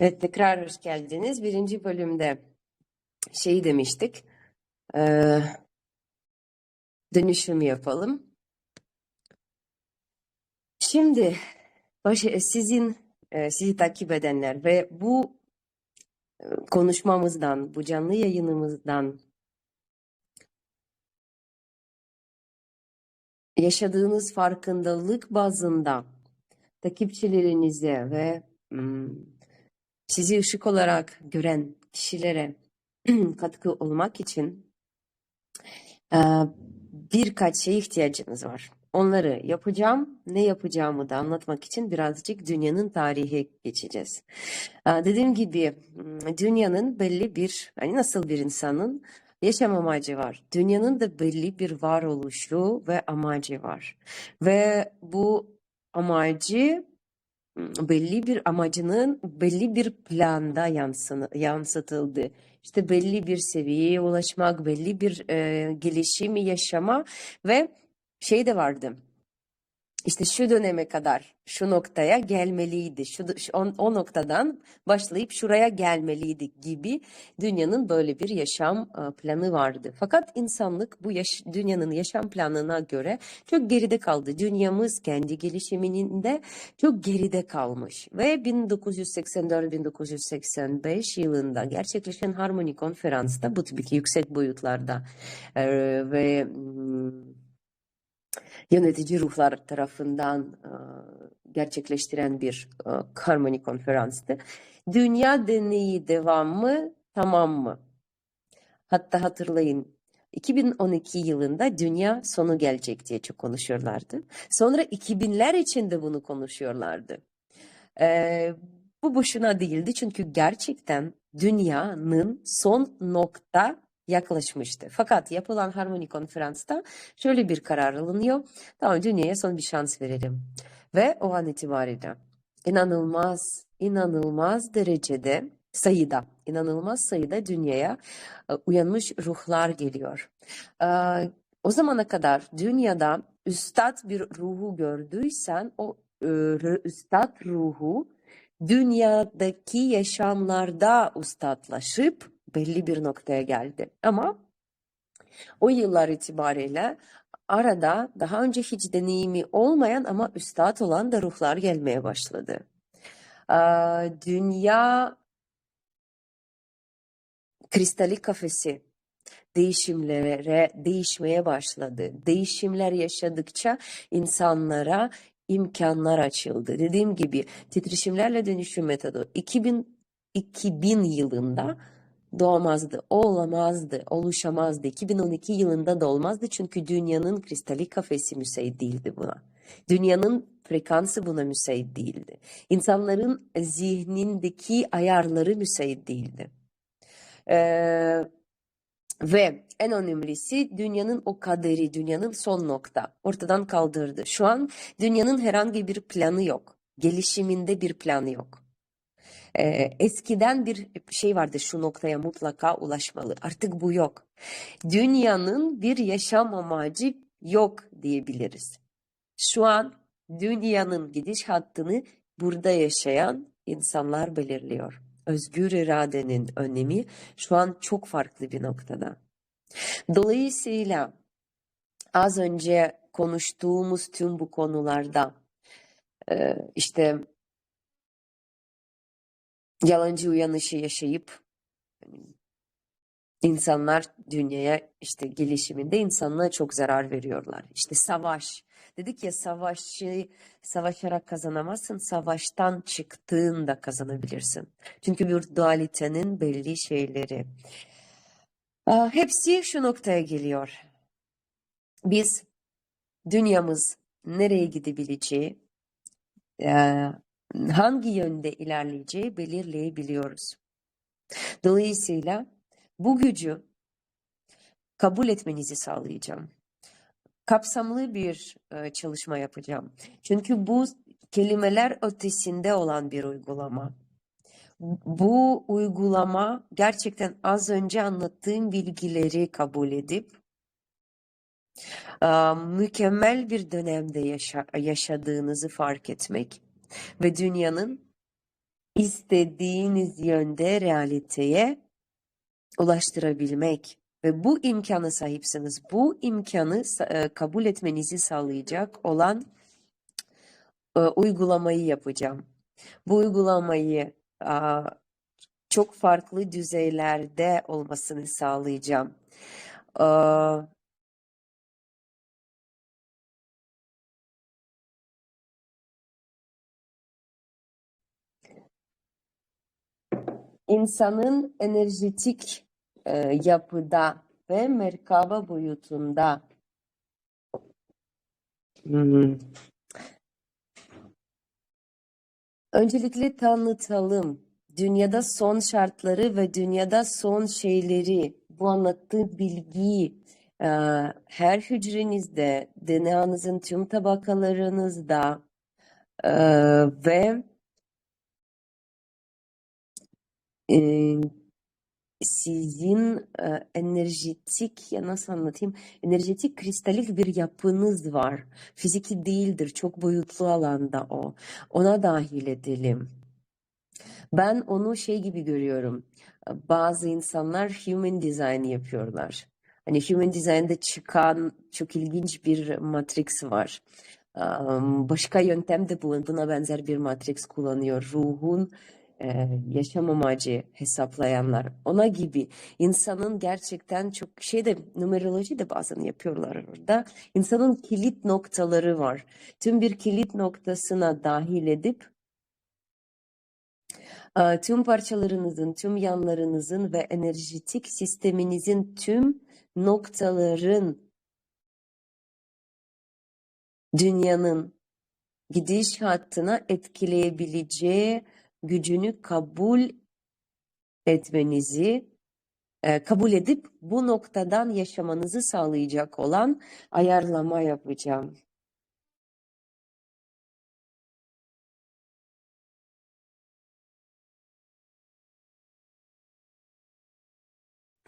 Evet, tekrar hoş geldiniz. Birinci bölümde şeyi demiştik, eee, dönüşüm yapalım. Şimdi baş, e, sizin, e, sizi takip edenler ve bu e, konuşmamızdan, bu canlı yayınımızdan yaşadığınız farkındalık bazında takipçilerinize ve sizi ışık olarak gören kişilere katkı olmak için birkaç şeye ihtiyacınız var. Onları yapacağım. Ne yapacağımı da anlatmak için birazcık dünyanın tarihi geçeceğiz. Dediğim gibi dünyanın belli bir, hani nasıl bir insanın yaşam amacı var. Dünyanın da belli bir varoluşu ve amacı var. Ve bu amacı belli bir amacının belli bir planda yansını, yansıtıldı. İşte belli bir seviyeye ulaşmak, belli bir e, gelişimi yaşama ve şey de vardı. İşte şu döneme kadar şu noktaya gelmeliydi. Şu, şu o, o noktadan başlayıp şuraya gelmeliydi gibi dünyanın böyle bir yaşam e, planı vardı. Fakat insanlık bu yaş, dünyanın yaşam planına göre çok geride kaldı. Dünyamız kendi gelişiminde çok geride kalmış ve 1984-1985 yılında gerçekleşen Harmony Konferans'ta bu tabii yüksek boyutlarda e, ve yönetici ruhlar tarafından e, gerçekleştiren bir e, harmoni konferanstı. Dünya deneyi devam mı, tamam mı? Hatta hatırlayın 2012 yılında dünya sonu gelecek diye çok konuşuyorlardı. Sonra 2000'ler içinde bunu konuşuyorlardı. Ee, bu boşuna değildi çünkü gerçekten dünyanın son nokta yaklaşmıştı. Fakat yapılan harmoni konferansta şöyle bir karar alınıyor. Tamam dünyaya son bir şans verelim. Ve o an itibariyle inanılmaz, inanılmaz derecede sayıda, inanılmaz sayıda dünyaya e, uyanmış ruhlar geliyor. Ee, o zamana kadar dünyada üstad bir ruhu gördüysen o e, üstad ruhu dünyadaki yaşamlarda ustadlaşıp belli bir noktaya geldi. Ama o yıllar itibariyle arada daha önce hiç deneyimi olmayan ama üstad olan da ruhlar gelmeye başladı. Dünya kristalik kafesi değişimlere değişmeye başladı. Değişimler yaşadıkça insanlara imkanlar açıldı. Dediğim gibi titreşimlerle dönüşüm metodu 2000 2000 yılında doğmazdı, olamazdı, oluşamazdı. 2012 yılında da olmazdı çünkü dünyanın kristalik kafesi müsait değildi buna. Dünyanın frekansı buna müsait değildi. İnsanların zihnindeki ayarları müsait değildi. Ee, ve en önemlisi dünyanın o kaderi, dünyanın son nokta ortadan kaldırdı. Şu an dünyanın herhangi bir planı yok. Gelişiminde bir planı yok. Ee, eskiden bir şey vardı şu noktaya mutlaka ulaşmalı. Artık bu yok. Dünyanın bir yaşam amacı yok diyebiliriz. Şu an dünyanın gidiş hattını burada yaşayan insanlar belirliyor. Özgür iradenin önemi şu an çok farklı bir noktada. Dolayısıyla az önce konuştuğumuz tüm bu konularda işte yalancı uyanışı yaşayıp insanlar dünyaya işte gelişiminde insanlığa çok zarar veriyorlar. İşte savaş. Dedik ya savaşı savaşarak kazanamazsın. Savaştan çıktığında kazanabilirsin. Çünkü bir dualitenin belli şeyleri. Aa, Hepsi şu noktaya geliyor. Biz dünyamız nereye gidebileceği, hangi yönde ilerleyeceği belirleyebiliyoruz. Dolayısıyla bu gücü kabul etmenizi sağlayacağım. Kapsamlı bir e, çalışma yapacağım. Çünkü bu kelimeler ötesinde olan bir uygulama. Bu uygulama gerçekten az önce anlattığım bilgileri kabul edip mükemmel bir dönemde yaşa- yaşadığınızı fark etmek ve dünyanın istediğiniz yönde realiteye ulaştırabilmek ve bu imkanı sahipsiniz. Bu imkanı e, kabul etmenizi sağlayacak olan e, uygulamayı yapacağım. Bu uygulamayı çok farklı düzeylerde olmasını sağlayacağım. İnsanın enerjetik e, yapıda ve merkaba boyutunda Hmm. Öncelikle tanıtalım. Dünyada son şartları ve dünyada son şeyleri, bu anlattığı bilgiyi e, her hücrenizde, DNA'nızın tüm tabakalarınızda e, ve sizin enerjetik ya nasıl anlatayım enerjetik kristalik bir yapınız var. Fiziki değildir. Çok boyutlu alanda o. Ona dahil edelim. Ben onu şey gibi görüyorum. Bazı insanlar human design yapıyorlar. Hani human design'de çıkan çok ilginç bir matrix var. Am, Başka yöntem de bu- buna benzer bir matrix kullanıyor. Ruhun e, yaşam amacı hesaplayanlar. Ona gibi insanın gerçekten çok şeyde numeroloji de bazen yapıyorlar orada. İnsanın kilit noktaları var. Tüm bir kilit noktasına dahil edip e, tüm parçalarınızın, tüm yanlarınızın ve enerjetik sisteminizin tüm noktaların dünyanın gidiş hattına etkileyebileceği gücünü kabul etmenizi, e, kabul edip bu noktadan yaşamanızı sağlayacak olan ayarlama yapacağım.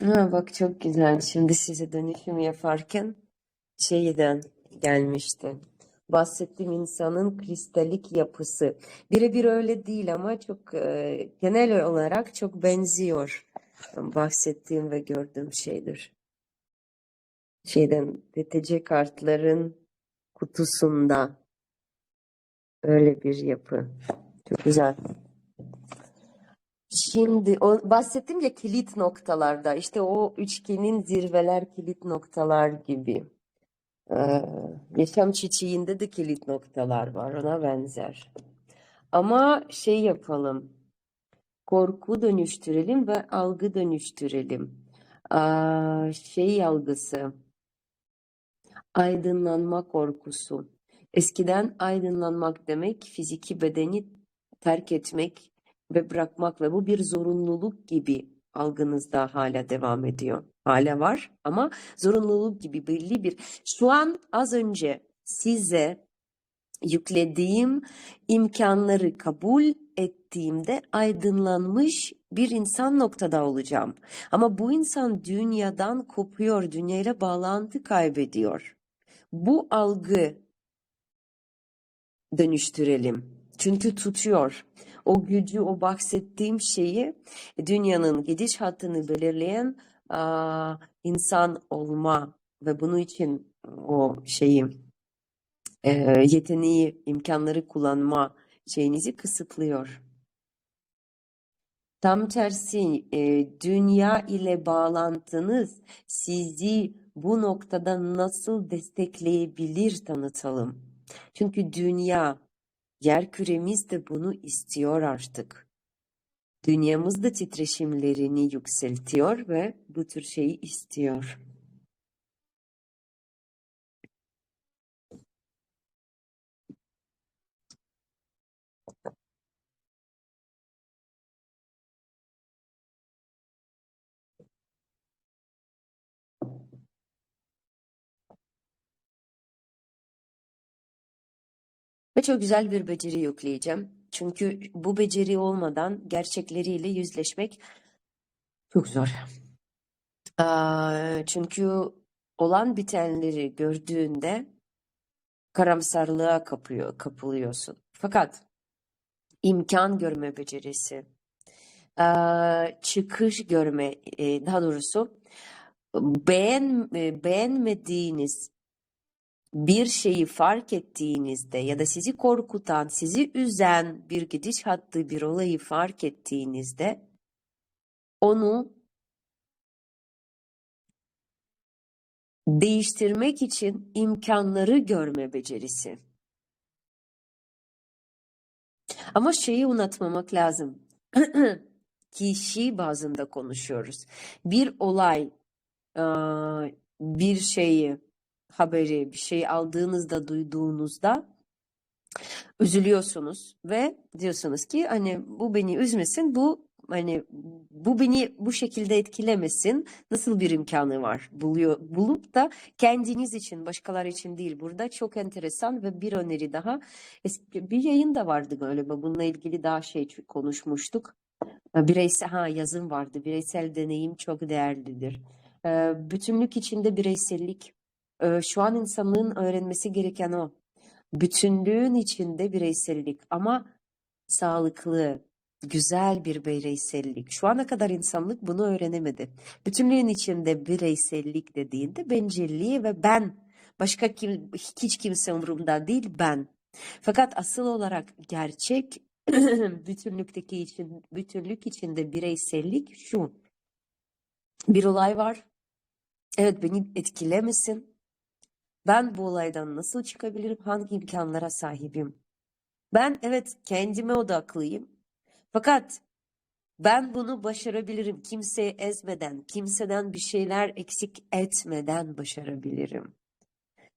Ha, bak çok güzel. Şimdi size dönüşüm yaparken şeyden gelmişti. Bahsettiğim insanın kristalik yapısı. Birebir öyle değil ama çok e, genel olarak çok benziyor. Bahsettiğim ve gördüğüm şeydir. Şeyden DTC kartların kutusunda öyle bir yapı. Çok güzel. Şimdi o bahsettim ya kilit noktalarda işte o üçgenin zirveler kilit noktalar gibi. Yaşam çiçeğinde de kilit noktalar var ona benzer. Ama şey yapalım. Korku dönüştürelim ve algı dönüştürelim. Şey algısı. Aydınlanma korkusu. Eskiden aydınlanmak demek fiziki bedeni terk etmek ve bırakmak ve bu bir zorunluluk gibi algınızda hala devam ediyor. Hala var ama zorunluluk gibi belli bir. Şu an az önce size yüklediğim imkanları kabul ettiğimde aydınlanmış bir insan noktada olacağım. Ama bu insan dünyadan kopuyor, dünyayla bağlantı kaybediyor. Bu algı dönüştürelim. Çünkü tutuyor. O gücü, o bahsettiğim şeyi dünyanın gidiş hattını belirleyen insan olma ve bunun için o şeyi yeteneği, imkanları kullanma şeyinizi kısıtlıyor. Tam tersi dünya ile bağlantınız sizi bu noktada nasıl destekleyebilir tanıtalım. Çünkü dünya, yer küremiz de bunu istiyor artık. Dünyamız da titreşimlerini yükseltiyor ve bu tür şeyi istiyor. Ve çok güzel bir beceri yükleyeceğim. Çünkü bu beceri olmadan gerçekleriyle yüzleşmek çok zor. Çünkü olan bitenleri gördüğünde karamsarlığa kapıyor, kapılıyorsun. Fakat imkan görme becerisi, çıkış görme, eee, daha doğrusu beğen, e, beğenmediğiniz bir şeyi fark ettiğinizde ya da sizi korkutan, sizi üzen bir gidiş hattı, bir olayı fark ettiğinizde onu değiştirmek için imkanları görme becerisi. Ama şeyi unutmamak lazım. Kişi bazında konuşuyoruz. Bir olay, bir şeyi, haberi, bir şey aldığınızda, duyduğunuzda üzülüyorsunuz ve diyorsunuz ki hani bu beni üzmesin, bu hani bu beni bu şekilde etkilemesin. Nasıl bir imkanı var? Buluyor, bulup da kendiniz için, başkaları için değil. Burada çok enteresan ve bir öneri daha. Eski, bir yayın da vardı galiba. Bununla ilgili daha şey konuşmuştuk. Bireysel, ha yazım vardı. Bireysel deneyim çok değerlidir. Ee, bütünlük içinde bireysellik. Ee, şu an insanlığın öğrenmesi gereken o. Bütünlüğün içinde bireysellik ama sağlıklı, güzel bir bireysellik. Şu ana kadar insanlık bunu öğrenemedi. Bütünlüğün içinde bireysellik dediğinde bencilliği ve ben, başka kim, hiç kimse umurumda değil ben. Fakat asıl olarak gerçek bütünlükteki için, bütünlük içinde bireysellik şu. Bir olay var. Evet beni etkilemesin. Ben bu olaydan nasıl çıkabilirim? Hangi imkanlara sahibim? Ben evet kendime odaklıyım. Fakat ben bunu başarabilirim. Kimseyi ezmeden, kimseden bir şeyler eksik etmeden başarabilirim.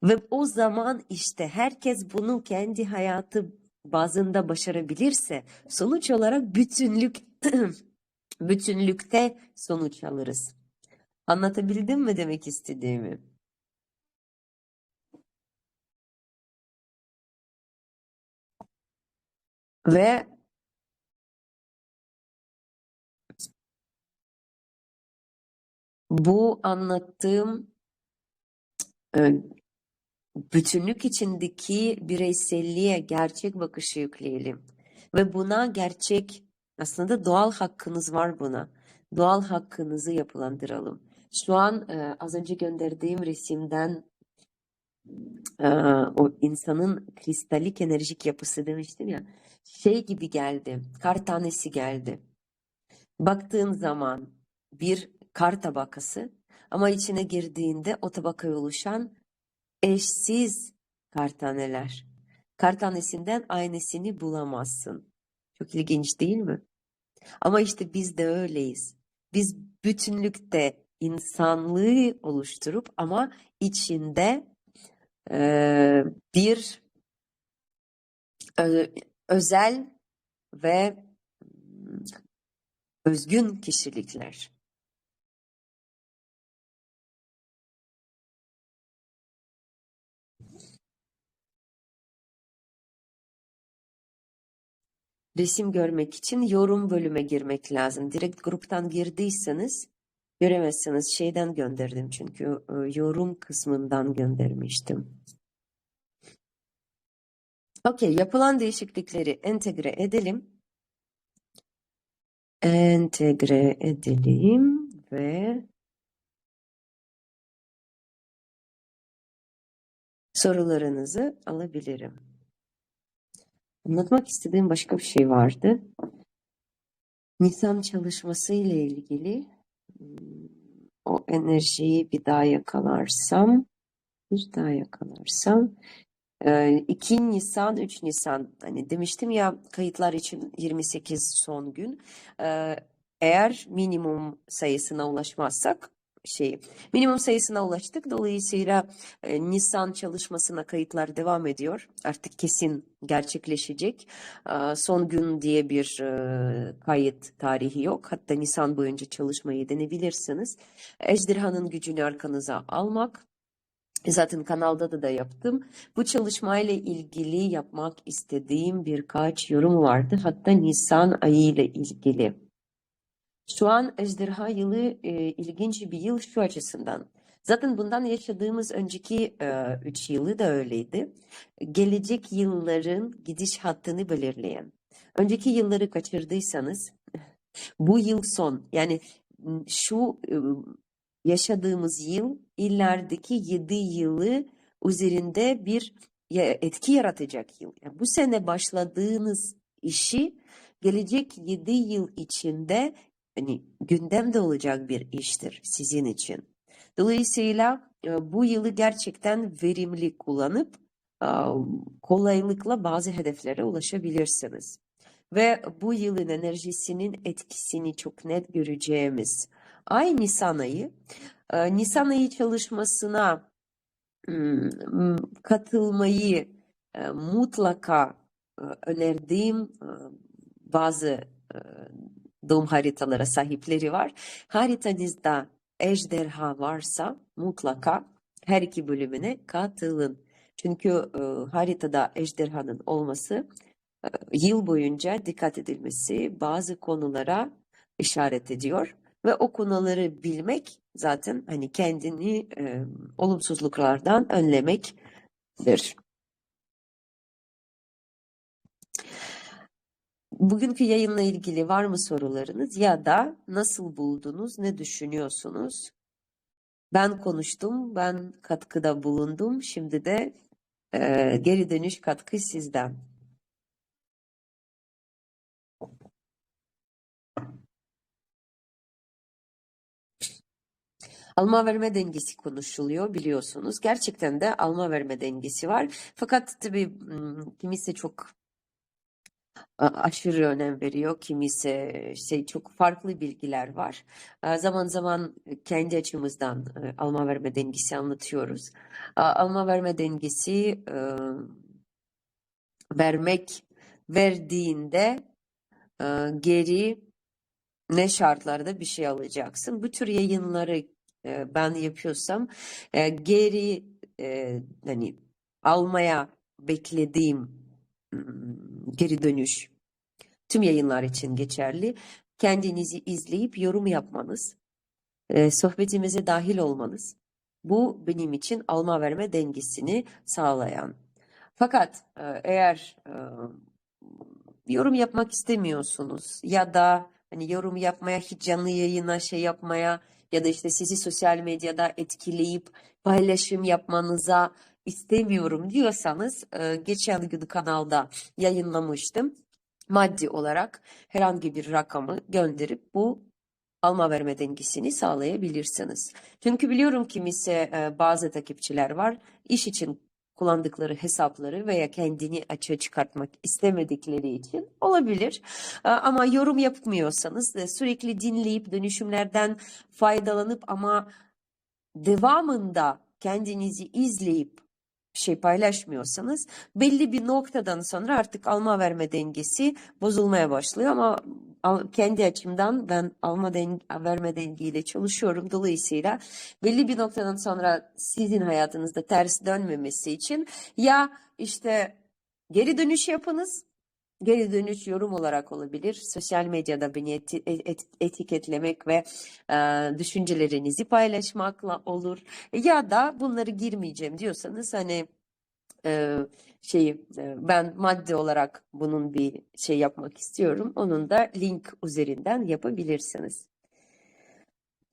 Ve o zaman işte herkes bunu kendi hayatı bazında başarabilirse sonuç olarak bütünlük bütünlükte sonuç alırız. Anlatabildim mi demek istediğimi? Ve bu anlattığım e, bütünlük içindeki bireyselliğe gerçek bakışı yükleyelim. Ve buna gerçek aslında doğal hakkınız var buna. Doğal hakkınızı yapılandıralım. Şu an e, az önce gönderdiğim resimden e, o insanın kristalik enerjik yapısı demiştim ya şey gibi geldi. Kar tanesi geldi. Baktığın zaman bir kar tabakası ama içine girdiğinde o tabakaya oluşan eşsiz kar taneler. Kar tanesinden aynısını bulamazsın. Çok ilginç değil mi? Ama işte biz de öyleyiz. Biz bütünlükte insanlığı oluşturup ama içinde e, bir ö, özel ve özgün kişilikler. Resim görmek için yorum bölüme girmek lazım. Direkt gruptan girdiyseniz göremezsiniz. Şeyden gönderdim çünkü yorum kısmından göndermiştim. Okey, yapılan değişiklikleri entegre edelim. Entegre edelim ve sorularınızı alabilirim. Anlatmak istediğim başka bir şey vardı. Nisan çalışması ile ilgili o enerjiyi bir daha yakalarsam bir daha yakalarsam 2 Nisan, 3 Nisan hani demiştim ya kayıtlar için 28 son gün. Eğer minimum sayısına ulaşmazsak şey minimum sayısına ulaştık. Dolayısıyla Nisan çalışmasına kayıtlar devam ediyor. Artık kesin gerçekleşecek. Son gün diye bir kayıt tarihi yok. Hatta Nisan boyunca çalışmayı denebilirsiniz. Ejderhanın gücünü arkanıza almak Zaten kanalda da yaptım. Bu çalışmayla ilgili yapmak istediğim birkaç yorum vardı. Hatta Nisan ayı ile ilgili. Şu an ejderha yılı e, ilginç bir yıl şu açısından. Zaten bundan yaşadığımız önceki 3 e, yılı da öyleydi. Gelecek yılların gidiş hattını belirleyen. önceki yılları kaçırdıysanız bu yıl son yani şu e, yaşadığımız yıl ilerideki 7 yılı üzerinde bir etki yaratacak yıl. Yani bu sene başladığınız işi gelecek 7 yıl içinde hani gündemde olacak bir iştir sizin için. Dolayısıyla e, bu yılı gerçekten verimli kullanıp e, kolaylıkla bazı hedeflere ulaşabilirsiniz. Ve bu yılın enerjisinin etkisini çok net göreceğimiz ay Nisan ayı. E, Nisan ayı çalışmasına katılmayı e, mutlaka e, önerdiğim e, bazı doğum haritalara sahipleri var. Haritanızda ejderha varsa mutlaka her iki bölümüne katılın. Çünkü e, haritada ejderhanın olması e, yıl boyunca dikkat edilmesi bazı konulara işaret ediyor ve o konuları bilmek zaten hani kendini e, olumsuzluklardan önlemektir. Bugünkü yayınla ilgili var mı sorularınız ya da nasıl buldunuz, ne düşünüyorsunuz? Ben konuştum, ben katkıda bulundum. Şimdi de e, geri dönüş katkı sizden. Alma verme dengesi konuşuluyor biliyorsunuz. Gerçekten de alma verme dengesi var. Fakat tabii kimisi çok aşırı önem veriyor, kimisi şey çok farklı bilgiler var. Zaman zaman kendi açımızdan e, alma verme dengesi anlatıyoruz. Alma verme dengesi e, vermek verdiğinde e, geri ne şartlarda bir şey alacaksın. Bu tür yayınları ben yapıyorsam geri hani almaya beklediğim geri dönüş tüm yayınlar için geçerli. Kendinizi izleyip yorum yapmanız, sohbetimize dahil olmanız bu benim için alma verme dengesini sağlayan. Fakat eğer yorum yapmak istemiyorsunuz ya da hani yorum yapmaya hiç canlı yayına şey yapmaya ya da işte sizi sosyal medyada etkileyip paylaşım yapmanıza istemiyorum diyorsanız e, geçen gün kanalda yayınlamıştım. Maddi olarak herhangi bir rakamı gönderip bu alma verme dengesini sağlayabilirsiniz. Çünkü biliyorum kimisi e, bazı takipçiler var iş için kullandıkları hesapları veya kendini açığa çıkartmak istemedikleri için olabilir. E, Ama yorum yapmıyorsanız sürekli dinleyip dönüşümlerden faydalanıp ama devamında kendinizi izleyip şey paylaşmıyorsanız belli bir noktadan sonra artık alma verme dengesi bozulmaya başlıyor ama kendi açımdan ben alma den verme dengeyle çalışıyorum. Dolayısıyla belli bir noktadan sonra sizin hayatınızda ters dönmemesi için ya işte geri dönüş yapınız Geri dönüş yorum olarak olabilir. Sosyal medyada beni eti- et- etiketlemek ve e, düşüncelerinizi paylaşmakla olur. Ya da bunları girmeyeceğim diyorsanız hani e, şeyi e, ben madde olarak bunun bir şey yapmak istiyorum. Onun da link üzerinden yapabilirsiniz.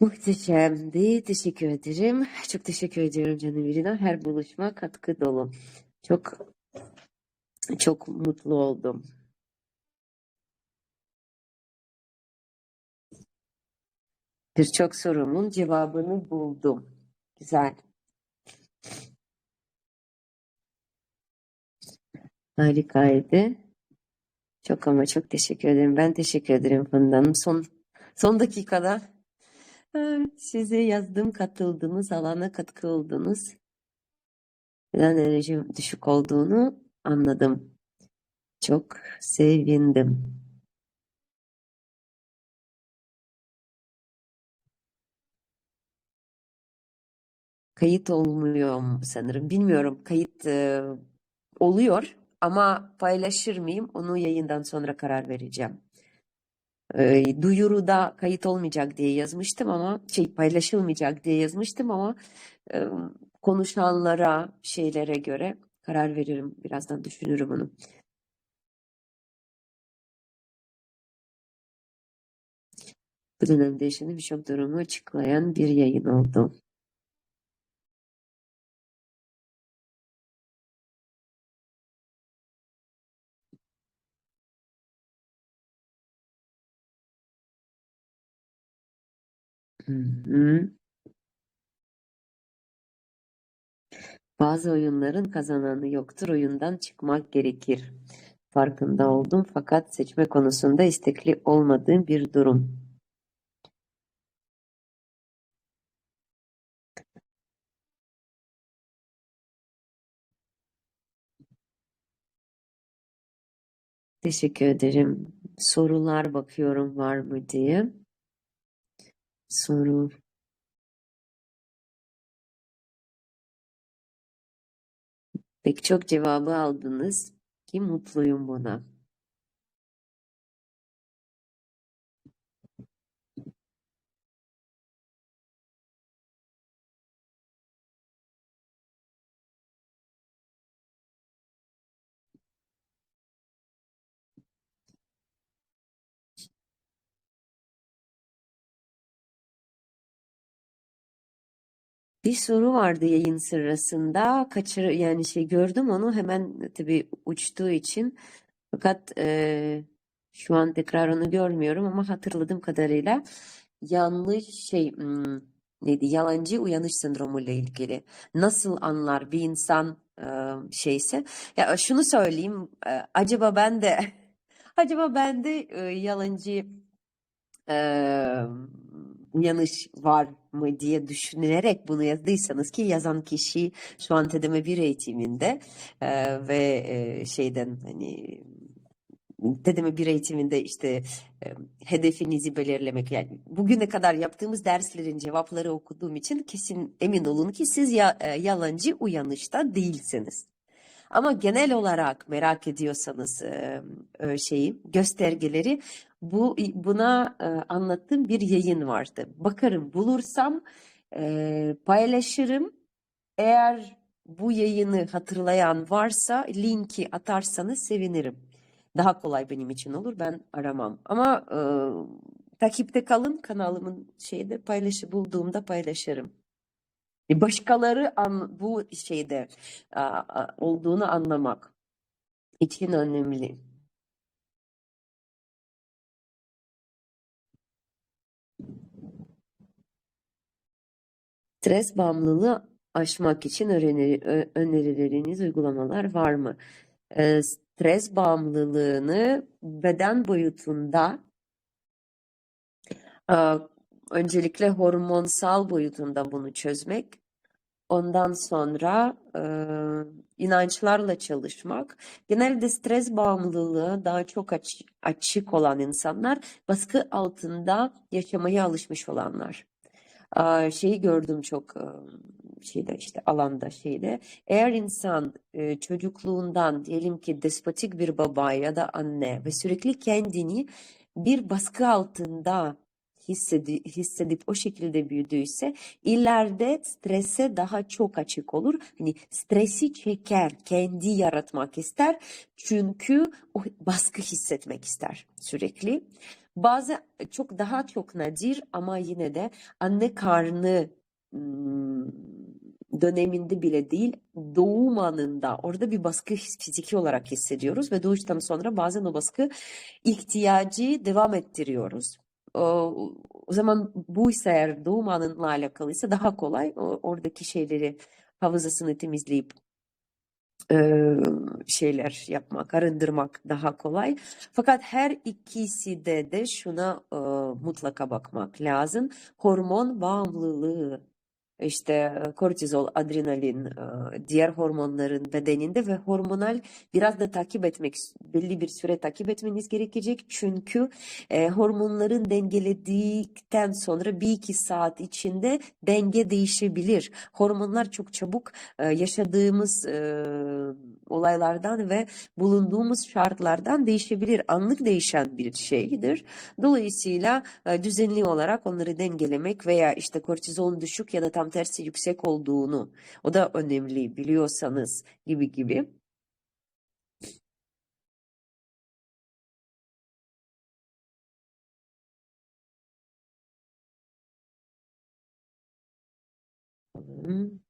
Muhteşemdi. Teşekkür ederim. Çok teşekkür ediyorum canım Irina. Her buluşma katkı dolu. Çok çok mutlu oldum. Birçok sorumun cevabını buldum. Güzel. Harikaydı. Çok ama çok teşekkür ederim. Ben teşekkür ederim Funda Hanım. Son, son dakikada e, size yazdım, katıldınız, alana katkı oldunuz. Neden enerjim düşük olduğunu anladım. Çok sevindim. Kayıt olmuyor mu sanırım. Bilmiyorum. Kayıt e, oluyor ama paylaşır mıyım? Onu yayından sonra karar vereceğim. Ee, e, duyuruda kayıt olmayacak diye yazmıştım ama şey paylaşılmayacak diye yazmıştım ama konuşanlara şeylere göre karar veririm. Birazdan düşünürüm onu. Bu dönemde yaşanan birçok durumu açıklayan bir yayın oldu. Bazı oyunların kazananı yoktur. Oyundan çıkmak gerekir. Farkında oldum fakat seçme konusunda istekli olmadığım bir durum. Teşekkür ederim. Sorular bakıyorum var mı diye. Soru. Pek çok cevabı aldınız ki mutluyum buna. Bir soru vardı yayın sırasında. Kaçır yani şey gördüm onu hemen tabii uçtuğu için. Fakat e, şu an tekrar onu görmüyorum ama hatırladığım kadarıyla yanlış şey hmm, neydi? Yalancı uyanış sendromu ile ilgili. Nasıl anlar bir insan e, şeyse? Ya şunu söyleyeyim. e, acaba ben de acaba ben de e, yalancı e, uyanış var mı diye düşünerek bunu yazdıysanız ki yazan kişi şu an TEDEME bir eğitiminde e, ve e, şeyden hani TEDEME bir eğitiminde işte e, hedefinizi belirlemek yani bugüne kadar yaptığımız derslerin cevapları okuduğum için kesin emin olun ki siz ya, e, yalancı uyanışta değilsiniz. Ama genel olarak merak ediyorsanız e, e, şeyi göstergeleri bu buna e, anlattığım bir yayın vardı. Bakarım bulursam e, paylaşırım. Eğer bu yayını hatırlayan varsa linki atarsanız sevinirim. Daha kolay benim için olur. Ben aramam. Ama e, takipte kalın. Kanalımın şeyde paylaşı bulduğumda paylaşırım. E, Başkaları an, bu şeyde a, a, olduğunu anlamak için önemli. Stres bağımlılığı aşmak için öğrenir, ö- önerileriniz, uygulamalar var mı? Ee, stres bağımlılığını beden boyutunda e, öncelikle hormonsal boyutunda bunu çözmek, ondan sonra e, inançlarla çalışmak. Genelde stres bağımlılığı daha çok aç- açık olan insanlar, baskı altında yaşamaya alışmış olanlar. Şeyi gördüm çok şeyde işte alanda şeyde eğer insan çocukluğundan diyelim ki despotik bir baba ya da anne ve sürekli kendini bir baskı altında hissedi, hissedip o şekilde büyüdüyse ileride strese daha çok açık olur. Hani stresi çeker, kendi yaratmak ister. Çünkü o baskı hissetmek ister sürekli. Bazı çok daha çok nadir ama yine de anne karnı döneminde bile değil doğum anında orada bir baskı fiziki olarak hissediyoruz ve doğuştan sonra bazen o baskı ihtiyacı devam ettiriyoruz. O, zaman bu ise eğer doğum anıyla alakalıysa daha kolay oradaki şeyleri hafızasını temizleyip e, şeyler yapmak, arındırmak daha kolay. Fakat her ikisi de de şuna e, mutlaka bakmak lazım. Hormon bağımlılığı işte e, kortizol, adrenalin, e, diğer hormonların bedeninde ve hormonal biraz da takip etmek, belli bir süre takip etmeniz gerekecek. Çünkü e, hormonların dengeledikten sonra bir iki saat içinde denge değişebilir. Hormonlar çok çabuk yaşadığımız olaylardan ve bulunduğumuz şartlardan değişebilir. Anlık değişen bir şeydir. Dolayısıyla düzenli olarak onları dengelemek veya işte kortizolun düşük ya da tam tam tersi yüksek olduğunu o da önemli biliyorsanız gibi gibi. Hmm.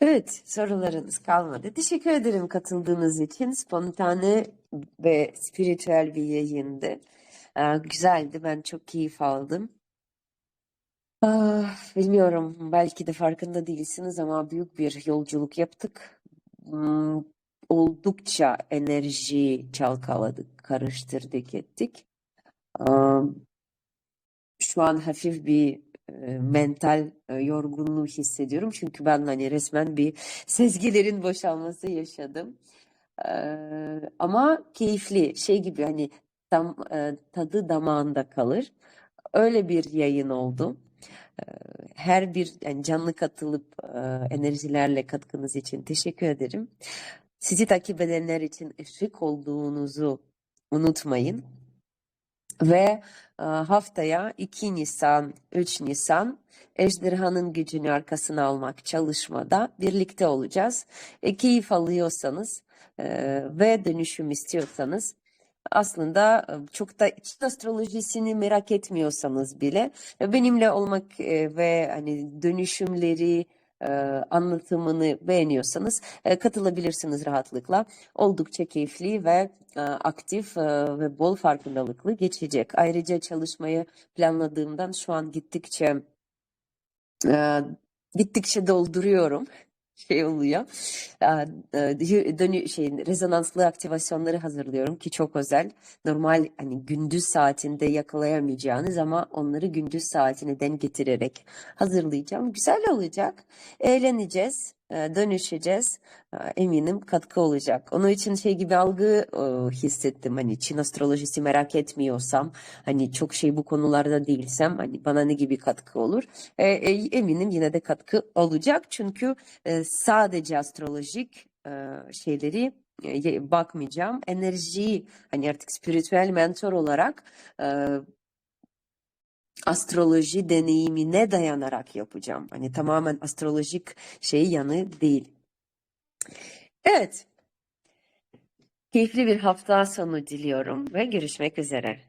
Evet, sorularınız kalmadı. Teşekkür ederim katıldığınız için. Spontane ve spiritüel bir yayındı. Ee, güzeldi. Ben çok keyif aldım. Ah, bilmiyorum, belki de farkında değilsiniz ama büyük bir yolculuk yaptık. Hmm, oldukça enerji çalkaladık, karıştırdık, ettik. Am, şu an hafif bir mental e, yorgunluğu hissediyorum. Çünkü ben hani resmen bir sezgilerin boşalması yaşadım. Ee, ama keyifli şey gibi hani tam e, tadı damağında kalır. Öyle bir yayın oldu. Her bir yani canlı katılıp e, enerjilerle katkınız için teşekkür ederim. Sizi takip edenler için ışık olduğunuzu unutmayın. Ve e, haftaya 2 Nisan, 3 Nisan Ejderhanın gücünü arkasına almak çalışmada birlikte olacağız. E, keyif alıyorsanız e, ve dönüşüm istiyorsanız aslında e, çok da Çin astrolojisini merak etmiyorsanız bile e, benimle olmak ve hani dönüşümleri anlatımını beğeniyorsanız katılabilirsiniz rahatlıkla. Oldukça keyifli ve aktif ve bol farkındalıklı geçecek. Ayrıca çalışmayı planladığımdan şu an gittikçe gittikçe dolduruyorum. Şey oluyor. E, dönü şey rezonanslı aktivasyonları hazırlıyorum ki çok özel. Normal hani gündüz saatinde yakalayamayacağınız ama onları gündüz saatine denk getirerek hazırlayacağım. Güzel olacak. Eğleneceğiz, dönüşeceğiz. E, Eminim katkı olacak. Onun için şey gibi algı e, hissettim. Hani Çin astrolojisi merak etmiyorsam, hani çok şey bu konularda değilsem, hani bana ne gibi katkı olur? E, e, eminim yine de katkı olacak. Çünkü e, sadece astrolojik e, şeyleri e, bakmayacağım. Enerjiyi hani artık spiritüel mentor olarak e, astroloji deneyimine dayanarak yapacağım. Hani tamamen astrolojik şey yanı değil. Evet. Keyifli bir hafta sonu diliyorum ve görüşmek üzere.